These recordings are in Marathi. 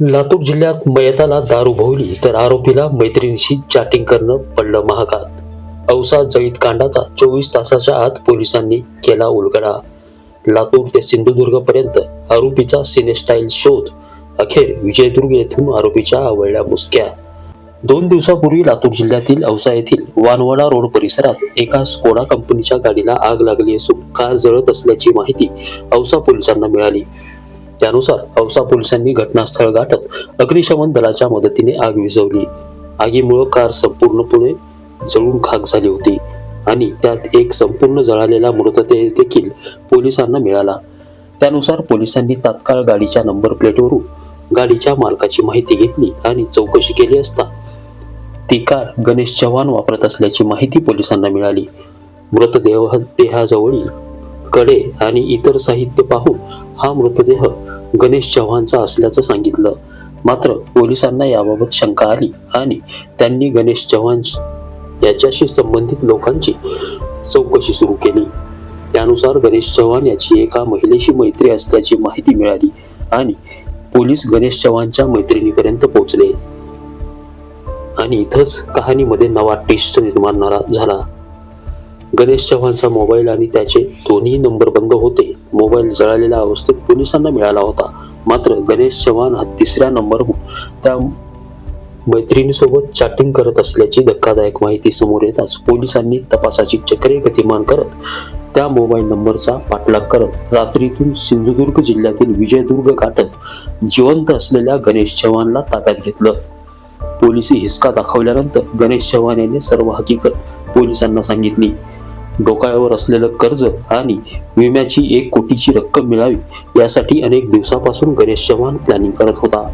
लातूर जिल्ह्यात मयताला दारू भोवली तर आरोपीला मैत्रिणीशी चॅटिंग करणं पडलं महागात. औसा जळीत कांडाचा चोवीस तासाच्या आत पोलिसांनी केला उलगडा. लातूर ते सिंधुदुर्ग पर्यंत आरोपीचा सिनेस्टाईल शोध. अखेर विजयदुर्ग येथून आरोपीच्या आवळल्या मुसक्या. दोन दिवसापूर्वी लातूर जिल्ह्यातील औसा येथील वानवडा रोड परिसरात एका स्कोडा कंपनीच्या गाडीला आग लागली असून कार जळत असल्याची माहिती औसा पोलिसांना मिळाली. त्यानुसार औसा पोलिसांनी घटनास्थळ गाठत अग्निशमन दलाच्या मदतीने आग विझवली. आगीमुळे कार संपूर्णपणे जळून खाक झाली होती आणि त्यात एक संपूर्ण जळालेला मृतदेह देखील पोलिसांना मिळाला. त्यानुसार पोलिसांनी तात्काळ गाडीच्या नंबर प्लेटवरून गाडीच्या मालकाची माहिती घेतली आणि चौकशी केली असता ती कार गणेश चव्हाण वापरत असल्याची माहिती पोलिसांना मिळाली. मृतदेह देहाजवळील कडे आणि इतर साहित्य पाहून हा मृतदेह गणेश चव्हाणचा असल्याचं सांगितलं. मात्र पोलिसांना याबाबत शंका आली आणि त्यांनी गणेश चव्हाण याच्याशी संबंधित लोकांची चौकशी सुरू केली. त्यानुसार गणेश चव्हाण याची एका महिलेशी मैत्री असल्याची माहिती मिळाली आणि पोलीस गणेश चव्हाणच्या मैत्रिणीपर्यंत पोहोचले. आणि इथंच कहाणीमध्ये नवा टेस्ट निर्माण झाला- झाला. गणेश चव्हाणचा मोबाईल आणि त्याचे दोन्ही नंबर बंद होते. मोबाईल जळालेल्या अवस्थेत पोलिसांना मिळाला होता. मात्र गणेश चव्हाण हा तिसऱ्या नंबर त्या मैत्रिणीसोबत चॅटिंग करत असल्याची धक्कादायक माहिती समोर येताच पोलिसांनी तपासाची चक्रे गतिमान करत त्या मोबाईल नंबरचा पाठलाग करत रात्रीतून सिंधुदुर्ग जिल्ह्यातील विजयदुर्ग गाठत जिवंत असलेल्या गणेश चव्हाणला ताब्यात घेतलं. पोलिसी हिसका दाखवल्यानंतर गणेश चव्हाण यांनी सर्व हकीकत पोलिसांना सांगितली. डोक्यावर असलेलं कर्ज आणि विम्याची एक कोटीची रक्कम मिळावी यासाठी अनेक दिवसापासून गणेश चव्हाण प्लॅनिंग करत होता.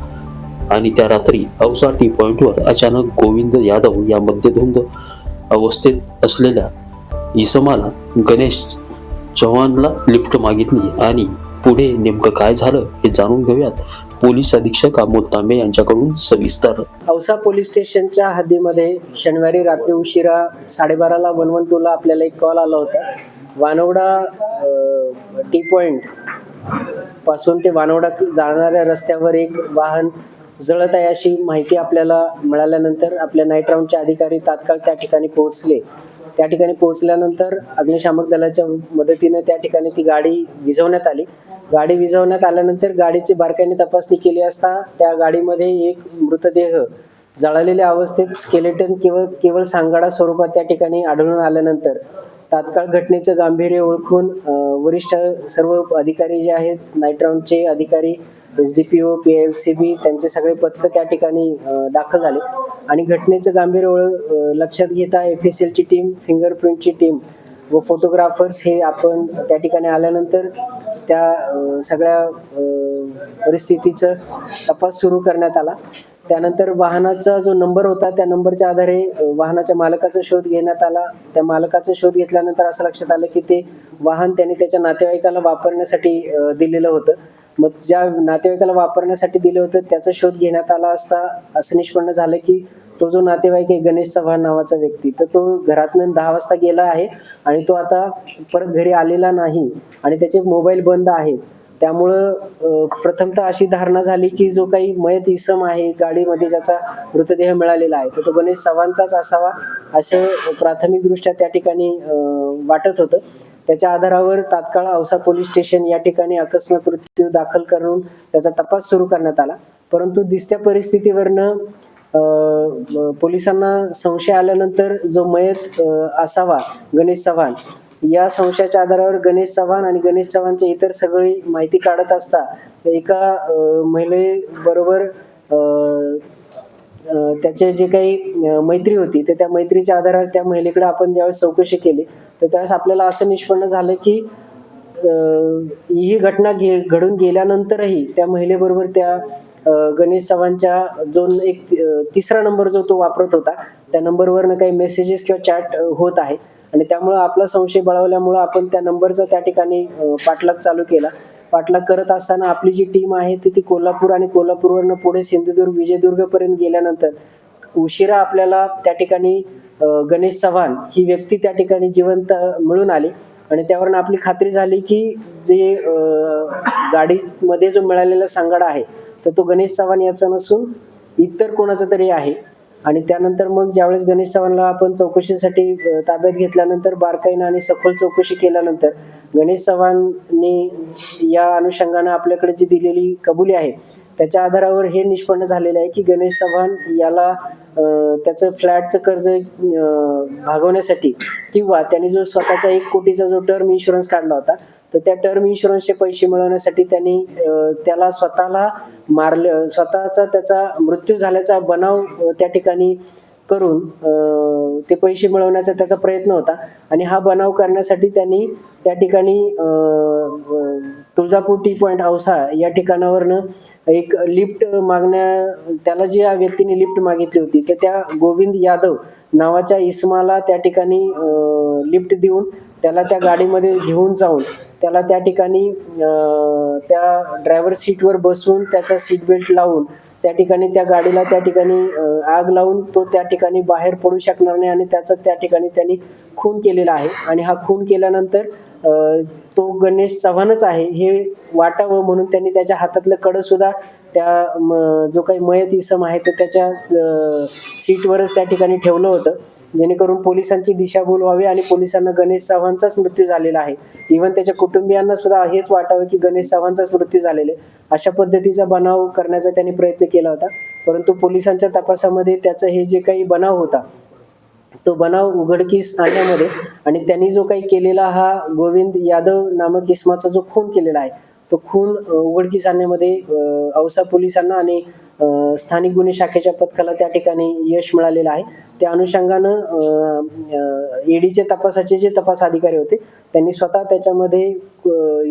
आणि त्या रात्री औसा टी पॉइंटवर अचानक गोविंद यादव या मध्यधुंद अवस्थेत असलेल्या इसमाला गणेश चव्हाणला लिफ्ट मागितली आणि पुढे नेमकं काय झालं हे जाणून घेऊयात. पोलीस अधीक्षक अमोल तांबे यांच्याकडून सविस्तर. औसा पोलीस स्टेशनच्या हद्दीमध्ये शनिवारी रात्री उशिरा साडेबाराला वन वन टूला आपल्याला एक कॉल आला होता. वानवडा टी पॉइंटपासून ते वानवडा जाणाऱ्या रस्त्यावर एक वाहन जळत आहे अशी माहिती आपल्याला मिळाल्यानंतर आपल्या नाईट राऊंडचे अधिकारी तात्काळ त्या ठिकाणी पोहोचले. त्या ठिकाणी पोहोचल्यानंतर अग्निशामक दलाच्या मदतीने त्या ठिकाणी ती गाडी विझवण्यात आली. गाडी विझवण्यात आल्यानंतर गाडीची बारकाईने तपासणी केली असता त्या गाडीमध्ये एक मृतदेह जळालेल्या अवस्थेत स्केलेटन केवळ केवळ सांगाडा स्वरूपात त्या ठिकाणी आढळून आल्यानंतर तात्काळ घटनेचं गांभीर्य ओळखून वरिष्ठ सर्व अधिकारी जे आहेत नाईट राऊंडचे अधिकारी S D P O P L C B त्यांचे सगळे पथकं त्या ठिकाणी दाखल झाले. आणि घटनेचं गांभीर्य ओळख लक्षात घेता एफ एस एलची टीम फिंगरप्रिंटची टीम व फोटोग्राफर्स हे आपण त्या ठिकाणी आल्यानंतर त्या सगळ्या परिस्थितीचं तपास सुरू करण्यात आला. त्यानंतर वाहनाचा जो नंबर होता त्या नंबरच्या आधारे वाहनाच्या मालकाचा शोध घेण्यात आला. त्या मालकाचा शोध घेतल्यानंतर असं लक्षात आलं की ते वाहन त्याने त्याच्या नातेवाईकाला वापरण्यासाठी दिलेलं होतं. मग ज्या नातेवाईकाला वापरण्यासाठी दिलं होतं त्याचा शोध घेण्यात आला असता असं निष्पन्न झालं की तो जो नातेवाईक आहे गणेश चव्हाण नावाचा व्यक्ती तर तो घरातनं दहा वाजता गेला आहे आणि तो आता परत घरी आलेला नाही आणि त्याचे मोबाईल बंद आहेत. त्यामुळं प्रथमतः अशी धारणा झाली की जो काही मयत इसम आहे गाडीमध्ये ज्याचा मृतदेह मिळालेला आहे तर तो गणेश चव्हाणचाच असावा असं प्राथमिकदृष्ट्या त्या ठिकाणी वाटत होतं. त्याच्या आधारावर तात्काळ औसा पोलीस स्टेशन या ठिकाणी अकस्मात मृत्यू दाखल करून त्याचा तपास सुरू करण्यात आला. परंतु दिसत्या परिस्थितीवरनं पोलिसांना संशय आल्यानंतर जो मयत असावा गणेश चव्हाण या संशयाच्या आधारावर गणेश चव्हाण आणि गणेश चव्हाणच्या इतर सगळी माहिती काढत असता एका महिलेबरोबर त्याचे जे काही मैत्री होती तर त्या मैत्रीच्या आधारावर त्या महिलेकडे आपण ज्यावेळेस चौकशी केली तर त्यावेळेस आपल्याला असं निष्पन्न झालं की ही घटना घे घडून गेल्यानंतरही त्या महिलेबरोबर त्या गणेश चव्हाणच्या जो एक तिसरा नंबर जो तो वापरत होता त्या नंबरवरनं काही मेसेजेस किंवा चॅट होत आहे. आणि त्यामुळं आपला संशय बळावल्यामुळं आपण त्या नंबरचा त्या ठिकाणी पाठलाग चालू केला. पाठलाग करत असताना आपली जी टीम आहे ती ती कोल्हापूर आणि कोल्हापूरवरनं पुढे सिंधुदुर्ग विजयदुर्गपर्यंत गेल्यानंतर उशिरा आपल्याला त्या ठिकाणी गणेश चव्हाण ही व्यक्ती त्या ठिकाणी जिवंत मिळून आली. आणि त्यावरून आपली खात्री झाली की जे गाडीमध्ये जो मिळालेला सांगाडा आहे तर तो गणेश चव्हाण याचा नसून इतर कोणाचा तरी आहे. आणि त्यानंतर मग ज्यावेळेस गणेश चव्हाणला आपण चौकशीसाठी ताब्यात घेतल्यानंतर बारकाईनं आणि सखोल चौकशी केल्यानंतर गणेश चव्हाणने या अनुषंगानं आपल्याकडे जी दिलेली कबुली आहे त्याच्या आधारावर हे निष्पन्न झालेलं आहे की गणेश चव्हाण याला त्याचं फ्लॅटचं कर्ज भागवण्यासाठी किंवा त्याने जो स्वतःचा एक कोटीचा जो टर्म इन्शुरन्स काढला होता तर त्या टर्म इन्शुरन्सचे पैसे मिळवण्यासाठी त्यांनी त्याला स्वतःला मारलं स्वतःचा त्याचा मृत्यू झाल्याचा बनाव त्या ठिकाणी करून ते पैसे मिळवण्याचा त्याचा प्रयत्न होता. आणि हा बनाव करण्यासाठी त्यांनी त्या ठिकाणी तुळजापूर टी पॉईंट औसा या ठिकाणावरनं एक लिफ्ट मागण्या त्याला जी या व्यक्तीने लिफ्ट मागितली होती तर त्या गोविंद यादव नावाच्या इस्माला त्या ठिकाणी लिफ्ट देऊन त्याला त्या गाडीमध्ये घेऊन जाऊन त्याला त्या ठिकाणी त्या ड्रायव्हर सीटवर बसून त्याचा सीट बेल्ट लावून त्या ठिकाणी त्या गाडीला त्या ठिकाणी आग लावून तो त्या ठिकाणी बाहेर पडू शकणार नाही आणि त्याचा त्या ठिकाणी त्यांनी खून केलेला आहे. आणि हा खून केल्यानंतर तो गणेश चव्हाणच आहे. हे वाटावं म्हणून त्यांनी त्याच्या हातातलं कडं सुद्धा त्या म- जो काही मयत इसम आहे तर त्याच्या सीटवरच त्या ठिकाणी ठेवलं होतं. जेणेकरून पोलिसांची दिशाभूल व्हावी आणि पोलिसांना गणेश चव्हाणचाच मृत्यू झालेला आहे. इव्हन त्याच्या कुटुंबियांना सुद्धा हेच वाटावं की गणेश चव्हाणचाच मृत्यू झालेला आहे. अशा पद्धतीचा बनाव करण्याचा त्यांनी प्रयत्न केला होता. परंतु पोलिसांच्या तपासामध्ये त्याचं हे जे काही बनाव होता तो बनाव उघडकीस आणण्यामध्ये आणि त्यांनी जो काही केलेला हा गोविंद यादव नामक इस्माचा जो खून केलेला आहे तो खून उघडकीस आणण्यामध्ये औसा पोलिसांना आणि स्थानिक गुन्हे शाखेच्या पथकाला त्या ठिकाणी यश मिळालेलं आहे. त्या अनुषंगानं ईडीचे तपासाचे जे तपास अधिकारी होते त्यांनी स्वतः त्याच्यामध्ये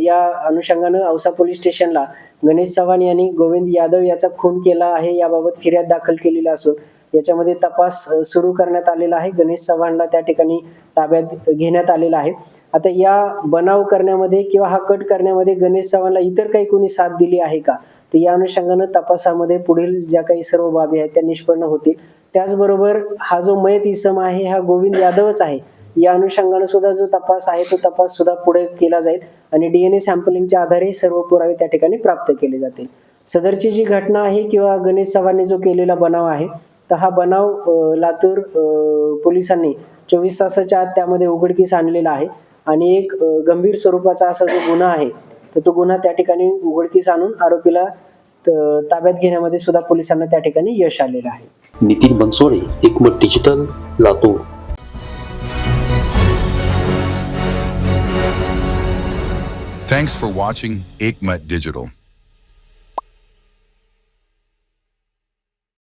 या अनुषंगानं औसा पोलीस स्टेशनला गणेश चव्हाण यांनी गोविंद यादव याचा खून केला आहे याबाबत फिर्याद दाखल केलेली असून याच्यामध्ये तपास सुरू करण्यात आलेला आहे. गणेश चव्हाणला त्या ठिकाणी ताब्यात घेण्यात आलेला आहे. आता या बनाव करण्यामध्ये किंवा हा कट करण्यामध्ये गणेश चव्हाणला इतर काही कोणी साथ दिली आहे का? तर या अनुषंगानं तपासामध्ये पुढील ज्या काही सर्व बाबी आहेत त्या निष्पन्न होतील. त्याचबरोबर हा जो मयत इसम आहे हा गोविंद यादवच आहे. या अनुषंगानं सुद्धा जो तपास आहे तो तपास सुद्धा पुढे केला जाईल आणि डीएनए सॅम्पलिंगच्या आधारे सर्व पुरावे त्या ठिकाणी प्राप्त केले जातील. सदरची जी घटना आहे किंवा गणेश चव्हाणने जो केलेला बनाव आहे तर हा बनाव लातूर पोलिसांनी चोवीस तासाच्या आत त्यामध्ये उघडकीस आणलेला आहे. आणि एक गंभीर स्वरूपाचा असा जो गुन्हा आहे तर तो गुन्हा त्या ठिकाणी उघडकीस आणून आरोपीला त- ताब्यात घेण्यामध्ये सुद्धा पोलिसांना त्या ठिकाणी यश आलेलं आहे Nitin Bansode Ekmat digital Latur Thanks for watching Aikmat Digital.